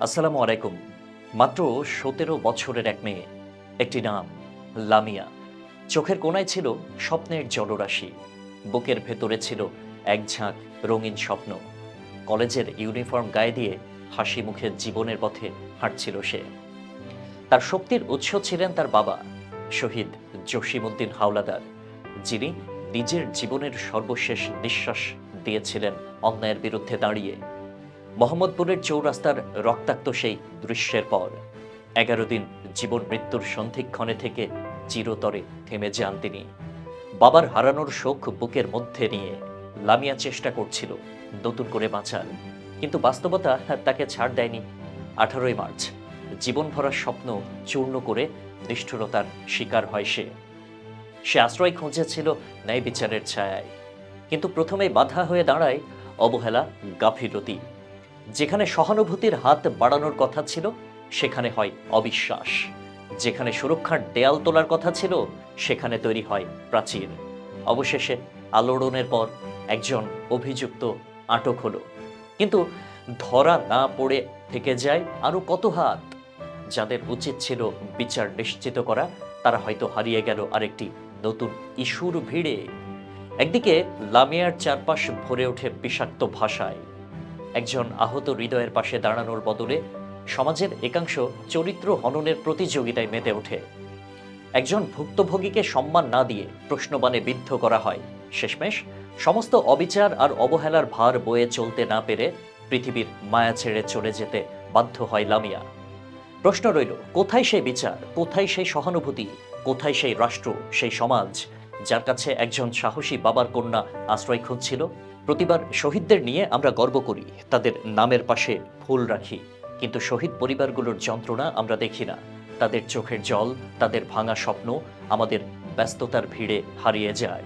আসসালামু আলাইকুম। মাত্র সতেরো বছরের এক মেয়ে, একটি নাম লামিয়া। চোখের কোনায় ছিল স্বপ্নের জলরাশি। বুকের ভেতরে ছিল এক ঝাঁক রঙিন স্বপ্ন। কলেজের ইউনিফর্ম গায়ে দিয়ে হাসি মুখে জীবনের পথে হাঁটছিল সে। তার শক্তির উৎস ছিলেন তার বাবা, শহীদ জসিমউদ্দিন হাওলাদার, যিনি নিজের জীবনের সর্বশেষ নিঃশ্বাস দিয়েছিলেন অন্যায়ের বিরুদ্ধে দাঁড়িয়ে। মোহাম্মদপুরের চৌরাস্তার রক্তাক্ত সেই দৃশ্যের পর, এগারো দিন জীবন মৃত্যুর সন্ধিক্ষণে থেকে চিরতরে থেমে যান তিনি। বাবার হারানোর শোক বুকের মধ্যে নিয়ে লামিয়া চেষ্টা করছিল নতুন করে বাঁচার, কিন্তু বাস্তবতা তাকে ছাড় দেয়নি। আঠারোই মার্চ জীবন ভরার স্বপ্ন চূর্ণ করে নিষ্ঠুরতার শিকার হয় সে। সে আশ্রয় খুঁজেছিল ন্যায় বিচারের ছায়ায়, কিন্তু প্রথমে বাধা হয়ে দাঁড়ায় অবহেলা, গাফিলতি যেখানে সহানুভূতির হাত বাড়ানোর কথা ছিল, সেখানে হয় অবিশ্বাস। যেখানে সুরক্ষার দেয়াল তোলার কথা ছিল, সেখানে তৈরি হয় প্রাচীর। অবশেষে আলোড়নের পর একজন অভিযুক্ত আটক হলো। কিন্তু ধরা না পড়ে থেকে যায় আরও কত হাত? যাদের উচিত ছিল বিচার নিশ্চিত করা, তারা হয়তো হারিয়ে গেল আরেকটি নতুন ইস্যুর ভিড়ে। একদিকে লামিয়ার চারপাশ ভরে ওঠে বিষাক্ত ভাষায়। একজন আহত হৃদয়ের পাশে দাঁড়ানোর বদলে সমাজের একাংশ চরিত্র হননের প্রতিযোগিতায় মেতে ওঠে। একজন ভুক্তভোগীকে সম্মান না দিয়ে প্রশ্নবাণে বিদ্ধ করা হয়। শেষমেশ, সমস্ত অবিচার আর অবহেলার ভার বয়ে চলতে না পেরে পৃথিবীর মায়া ছেড়ে চলে যেতে বাধ্য হয় লামিয়া। প্রশ্ন রইল, কোথায় সেই বিচার? কোথায় সেই সহানুভূতি? কোথায় সেই রাষ্ট্র, সেই সমাজ, যার কাছে একজন সাহসী বাবার কন্যা আশ্রয় খুঁজছিল? প্রতিবার শহীদদের নিয়ে আমরা গর্ব করি, তাদের নামের পাশে ফুল রাখি। কিন্তু শহীদ পরিবারগুলোর যন্ত্রণা আমরা দেখি না। তাদের চোখের জল, তাদের ভাঙা স্বপ্ন আমাদের ব্যস্ততার ভিড়ে হারিয়ে যায়।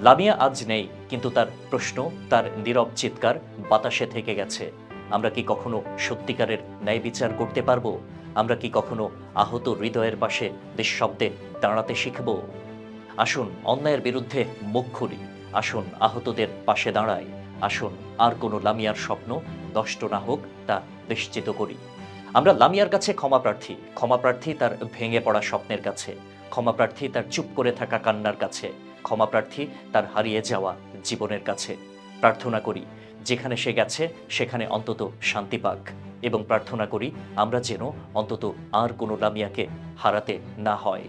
লামিয়া আজ নেই, কিন্তু তার প্রশ্ন, তার নীরব চিৎকার বাতাসে থেকে গেছে। আমরা কি কখনো সত্যিকারের ন্যায় বিচার করতে পারব? আমরা কি কখনো আহত হৃদয়ের পাশে নিঃশব্দে দাঁড়াতে শিখব? আসুন, অন্যায়ের বিরুদ্ধে মুখ খুলি। আসুন আহতদের পাশে দাঁড়াই, আসুন আর কোনো লামিয়ার স্বপ্ন নষ্ট না হোক তা নিশ্চিত করি। আমরা লামিয়ার কাছে ক্ষমা প্রার্থী ক্ষমা প্রার্থী তার ভেঙে পড়া স্বপ্নের কাছে, ক্ষমা প্রার্থী তার চুপ করে থাকা কান্নার কাছে, ক্ষমা প্রার্থী তার হারিয়ে যাওয়া জীবনের কাছে। প্রার্থনা করি, যেখানে সে গেছে, সেখানে অন্তত শান্তি পাক এবং প্রার্থনা করি, আমরা যেন অন্তত আর কোনো লামিয়াকে হারাতে না হয়।